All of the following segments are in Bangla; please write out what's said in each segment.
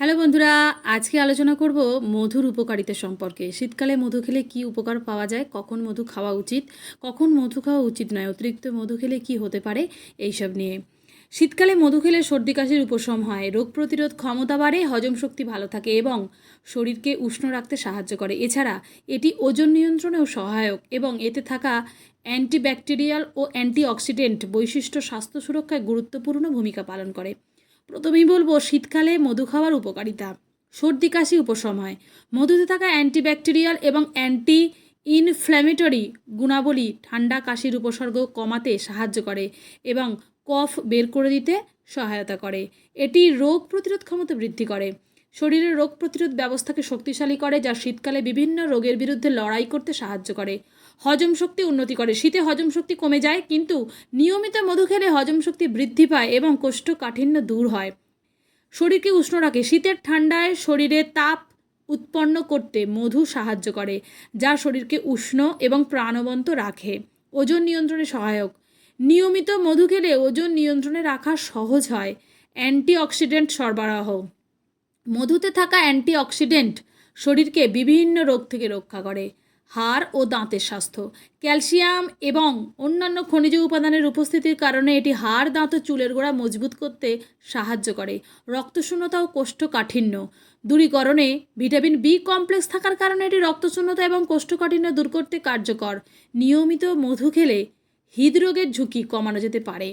হ্যালো বন্ধুরা, আজকে আলোচনা করব মধুর উপকারিতা সম্পর্কে। শীতকালে মধু খেলে কি উপকার পাওয়া যায়? কখন মধু খাওয়া উচিত? কখন মধু খাওয়া উচিত নয়? অতিরিক্ত মধু খেলে কি হতে পারে? এইসব নিয়ে। শীতকালে মধু খেলে সর্দি কাশির উপশম হয়। রোগ প্রতিরোধ ক্ষমতা বাড়ে, হজম শক্তি ভালো থাকে এবং শরীরকে উষ্ণ রাখতে সাহায্য করে। এছাড়া এটি ওজন নিয়ন্ত্রণেও সহায়ক এবং এতে থাকা অ্যান্টিব্যাকটেরিয়াল ও অ্যান্টিঅক্সিডেন্ট বৈশিষ্ট্য স্বাস্থ্য সুরক্ষায় গুরুত্বপূর্ণ ভূমিকা পালন করে। প্রথমেই বলব, শীতকালে মধু খাওয়ার উপকারিতা। সর্দি, কাশি উপশম হয়। মধুতে থাকা অ্যান্টিব্যাকটেরিয়াল এবং অ্যান্টি ইনফ্ল্যামেটরি গুণাবলী ঠান্ডা, কাশির উপসর্গ কমাতে সাহায্য করে এবং কফ বের করে দিতে সহায়তা করে। এটি রোগ প্রতিরোধ ক্ষমতা বৃদ্ধি করে। শরীরের রোগ প্রতিরোধ ব্যবস্থাকে শক্তিশালী করে, যা শীতকালে বিভিন্ন রোগের বিরুদ্ধে লড়াই করতে সাহায্য করে। হজম শক্তি উন্নতি করে। শীতে হজম শক্তি কমে যায়, কিন্তু নিয়মিত মধু খেলে হজম শক্তি বৃদ্ধি পায় এবং কোষ্ঠকাঠিন্য দূর হয়। শরীরকে উষ্ণ রাখে। শীতের ঠান্ডায় শরীরে তাপ উৎপন্ন করতে মধু সাহায্য করে, যা শরীরকে উষ্ণ এবং প্রাণবন্ত রাখে। ওজন নিয়ন্ত্রণে সহায়ক। নিয়মিত মধু খেলে ওজন নিয়ন্ত্রণে রাখা সহজ হয়। অ্যান্টিঅক্সিডেন্ট সরবরাহ। মধুতে থাকা অ্যান্টিঅক্সিডেন্ট শরীরকে বিভিন্ন রোগ থেকে রক্ষা করে। হাড় ও দাঁতের স্বাস্থ্য। ক্যালসিয়াম এবং অন্যান্য খনিজ উপাদানের উপস্থিতির কারণে এটি হাড়, দাঁত ও চুলের গোড়া মজবুত করতে সাহায্য করে। রক্তশূন্যতা ও কোষ্ঠকাঠিন্য দূরীকরণে ভিটামিন বি কমপ্লেক্স থাকার কারণে এটি রক্তশূন্যতা এবং কোষ্ঠকাঠিন্য দূর করতে কার্যকর। নিয়মিত মধু খেলে হৃদরোগের ঝুঁকি কমানো যেতে পারে।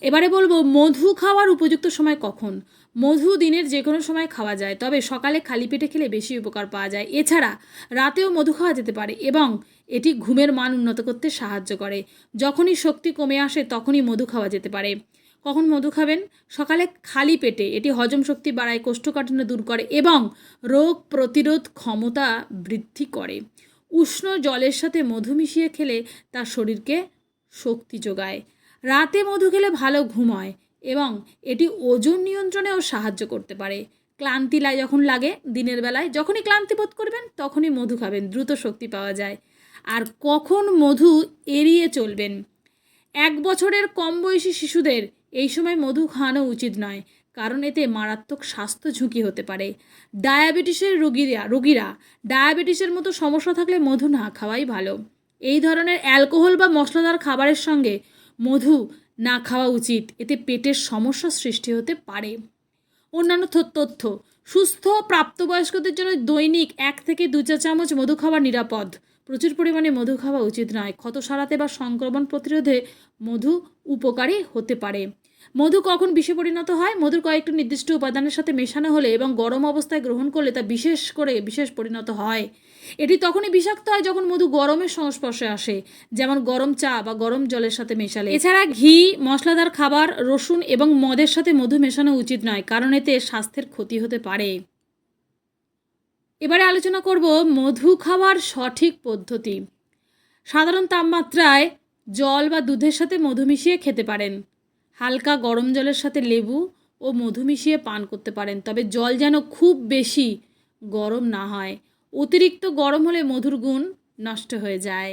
এবারে বলব, মধু খাওয়ার উপযুক্ত সময় কখন? মধু দিনের যে কোনো সময় খাওয়া যায়, তবে সকালে খালি পেটে খেলে বেশি উপকার পাওয়া যায়। এছাড়া, রাতেও মধু খাওয়া যেতে পারে এবং এটি ঘুমের মান উন্নত করতে সাহায্য করে। যখনই শক্তি কমে আসে, তখনই মধু খাওয়া যেতে পারে। কখন মধু খাবেন? সকালে খালি পেটে, এটি হজম শক্তি বাড়ায়, কোষ্ঠকাঠিন্য দূর করে এবং রোগ প্রতিরোধ ক্ষমতা বৃদ্ধি করে। উষ্ণ জলের সাথে মধু মিশিয়ে খেলে তার শরীরকে শক্তি যোগায়। রাতে মধু খেলে ভালো ঘুম হয় এবং এটি ওজন নিয়ন্ত্রণেও সাহায্য করতে পারে। ক্লান্তি যখন লাগে, দিনের বেলায় যখনই ক্লান্তি বোধ করবেন, তখনই মধু খাবেন, দ্রুত শক্তি পাওয়া যায়। আর কখন মধু এড়িয়ে চলবেন? এক বছরের কম বয়সী শিশুদের এই সময় মধু খাওয়ানো উচিত নয়, কারণ এতে মারাত্মক স্বাস্থ্য ঝুঁকি হতে পারে। ডায়াবেটিসের রোগীরা রোগীরা ডায়াবেটিসের মতো সমস্যা থাকলে মধু না খাওয়াই ভালো। এই ধরনের অ্যালকোহল বা মশলাদার খাবারের সঙ্গে মধু না খাওয়া উচিত। এতে পেটের সমস্যা সৃষ্টি হতে পারে। অন্যান্য তথ্য। সুস্থ প্রাপ্তবয়স্কদের জন্য দৈনিক এক থেকে দু চা চামচ মধু খাওয়া নিরাপদ। প্রচুর পরিমাণে মধু খাওয়া উচিত নয়। ক্ষত সারাতে বা সংক্রমণ প্রতিরোধে মধু উপকারী হতে পারে। মধু কখন বিষে পরিণত হয়? মধুর কয়েকটি নির্দিষ্ট উপাদানের সাথে মেশানো হলে এবং গরম অবস্থায় গ্রহণ করলে তা বিশেষ করে বিশেষ পরিণত হয়। এটি তখনই বিষাক্ত হয় যখন মধু গরমের সংস্পর্শে আসে, যেমন গরম চা বা গরম জলের সাথে মেশালে। এছাড়া ঘি, মশলাদার খাবার, রসুন এবং মদের সাথে মধু মেশানো উচিত নয়, কারণ এতে স্বাস্থ্যের ক্ষতি হতে পারে। এবারে আলোচনা করব মধু খাওয়ার সঠিক পদ্ধতি। সাধারণ তাপমাত্রায় জল বা দুধের সাথে মধু মিশিয়ে খেতে পারেন। হালকা গরম জলের সাথে লেবু ও মধু মিশিয়ে পান করতে পারেন। তবে জল যেন খুব বেশি গরম না হয়। অতিরিক্ত গরম হলে মধুর গুণ নষ্ট হয়ে যায়।